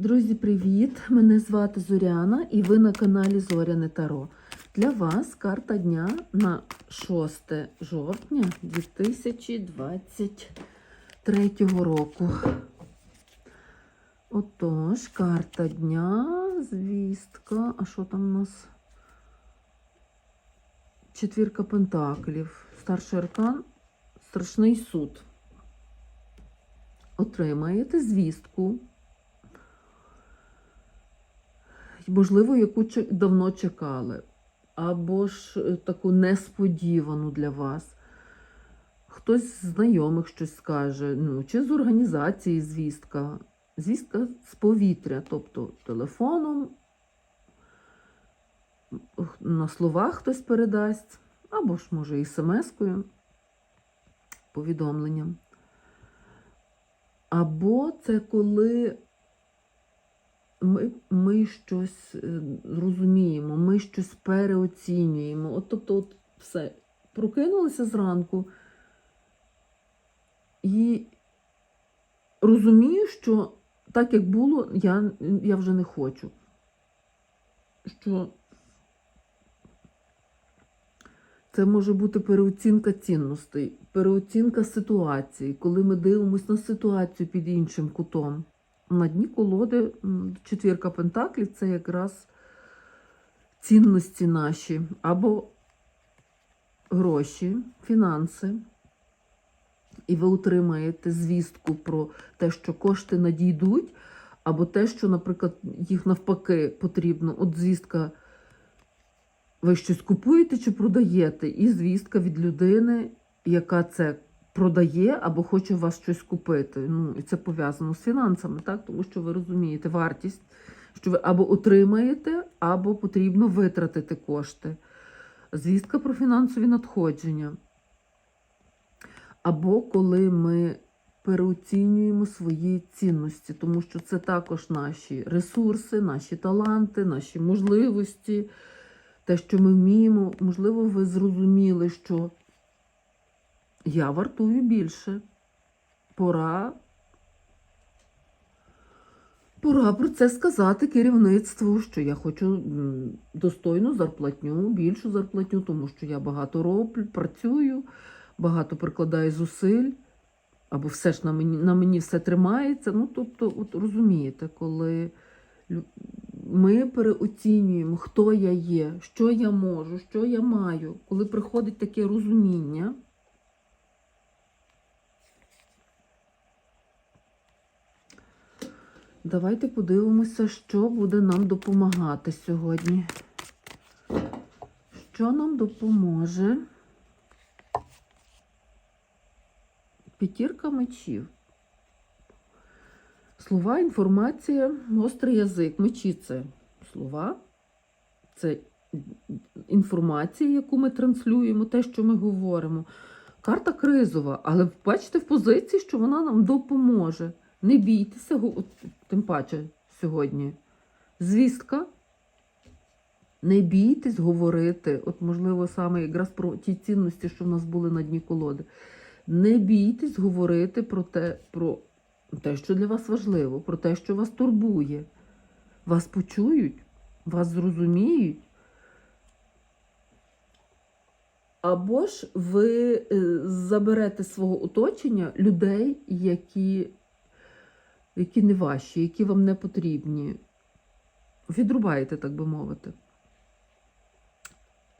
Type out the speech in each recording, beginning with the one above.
Друзі, привіт! Мене звати Зоряна і ви на каналі Зоряне Таро. Для вас карта дня на 6 жовтня 2023 року. Отож, карта дня, звістка. А що там у нас? Четвірка пентаклів. Старший аркан, страшний суд. Отримаєте звістку. Можливо, яку давно чекали, або ж е, таку несподівану для вас. Хтось з знайомих щось скаже, ну, чи з організації звістка. Звістка з повітря, тобто телефоном, на словах хтось передасть, або ж, може, і смс-кою, повідомленням. Або це коли ми, ми щось е, розуміємо, ми щось переоцінюємо. От, тобто, от все. Прокинулися зранку і розумію, що так як було, я, я вже не хочу. Що це може бути переоцінка цінностей, переоцінка ситуації, коли ми дивимося на ситуацію під іншим кутом. На дні колоди четвірка пентаклів це якраз цінності наші або гроші, фінанси. І ви отримаєте звістку про те, що кошти надійдуть, або те, що, наприклад, їх навпаки потрібно. От звістка, ви щось купуєте чи продаєте, і звістка від людини, яка це продає або хоче у вас щось купити. Ну, і це пов'язано з фінансами, так? Тому що ви розумієте вартість, що ви або отримаєте, або потрібно витратити кошти. Звістка про фінансові надходження. Або коли ми переоцінюємо свої цінності, тому що це також наші ресурси, наші таланти, наші можливості, те, що ми вміємо. Можливо, ви зрозуміли, що я вартую більше. Пора. Пора про це сказати керівництву, що я хочу достойну зарплатню, більшу зарплатню, тому що я багато роблю, працюю, багато прикладаю зусиль, або все ж на мені, на мені все тримається. Ну, тобто, от розумієте, коли ми переоцінюємо, хто я є, що я можу, що я маю, коли приходить таке розуміння. Давайте подивимося, що буде нам допомагати сьогодні. Що нам допоможе? П'ятірка мечів. Слова, інформація, гострий язик. Мечі це слова, це інформація, яку ми транслюємо, те, що ми говоримо. Карта кризова, але бачите в позиції, що вона нам допоможе. Не бійтеся, тим паче сьогодні. Звістка. Не бійтесь говорити. От, можливо, саме якраз про ті цінності, що в нас були на дні колоди. Не бійтесь говорити про те, про те, що для вас важливо, про те, що вас турбує. Вас почують, вас зрозуміють. Або ж ви е, заберете з свого оточення людей, які, які не ваші, які вам не потрібні. Відрубаєте, так би мовити.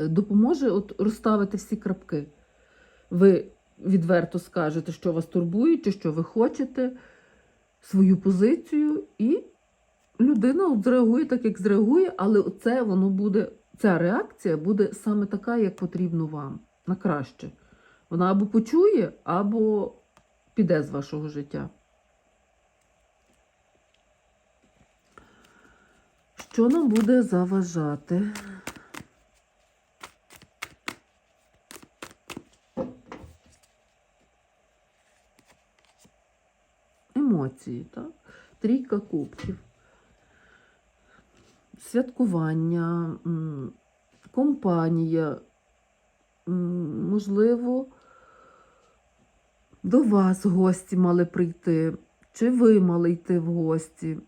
Е, Допоможе от розставити всі крапки. Ви відверто скажете, що вас турбує, чи що ви хочете, свою позицію, і людина от зреагує так, як зреагує, але це воно буде, ця реакція буде саме така, як потрібно вам, на краще. Вона або почує, або піде з вашого життя. Що нам буде заважати? Емоції, так? Трійка кубків. Святкування, компанія, можливо, до вас гості мали прийти, чи ви мали йти в гості.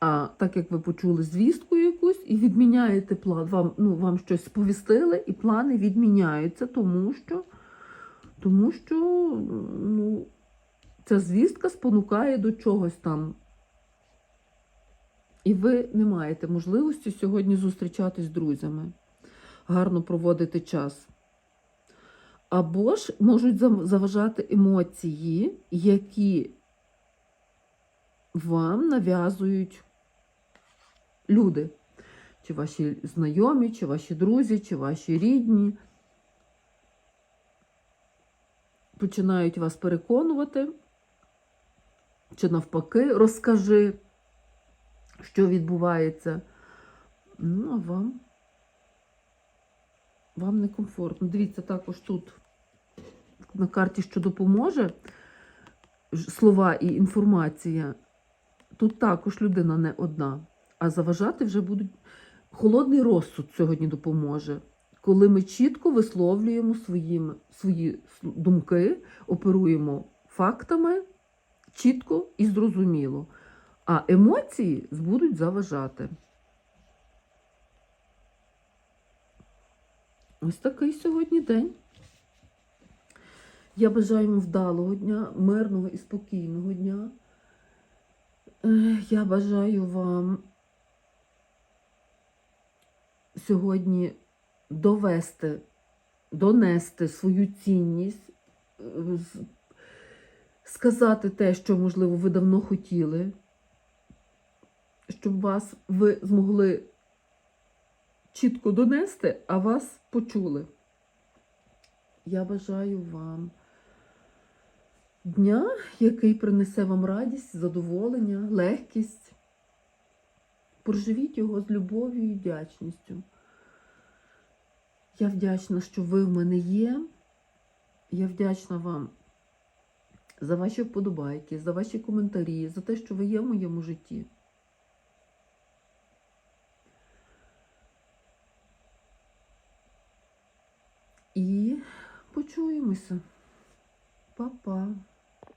А так як ви почули звістку якусь і відміняєте план, вам, ну, вам щось сповістили, і плани відміняються, тому що, тому що ну, ця звістка спонукає до чогось там. І ви не маєте можливості сьогодні зустрічатись з друзями, гарно проводити час. Або ж можуть заважати емоції, які вам нав'язують люди. Чи ваші знайомі, чи ваші друзі, чи ваші рідні. Починають вас переконувати, чи навпаки, розкажи, що відбувається. Ну, а вам, вам некомфортно. Дивіться, також тут на карті, що допоможе, слова і інформація. Тут також людина не одна, а заважати вже будуть. Холодний розсуд сьогодні допоможе, коли ми чітко висловлюємо своїм, свої думки, оперуємо фактами чітко і зрозуміло. А емоції будуть заважати. Ось такий сьогодні день. Я бажаю вам вдалого дня, мирного і спокійного дня. Я бажаю вам сьогодні довести, донести свою цінність, е, сказати те, що, можливо, ви давно хотіли, щоб вас ви змогли чітко донести, а вас почули. Я бажаю вам дня, який принесе вам радість, задоволення, легкість. Проживіть його з любов'ю і вдячністю. Я вдячна, що ви в мене є. Я вдячна вам за ваші вподобайки, за ваші коментарі, за те, що ви є в моєму житті. І почуємося. Па-па.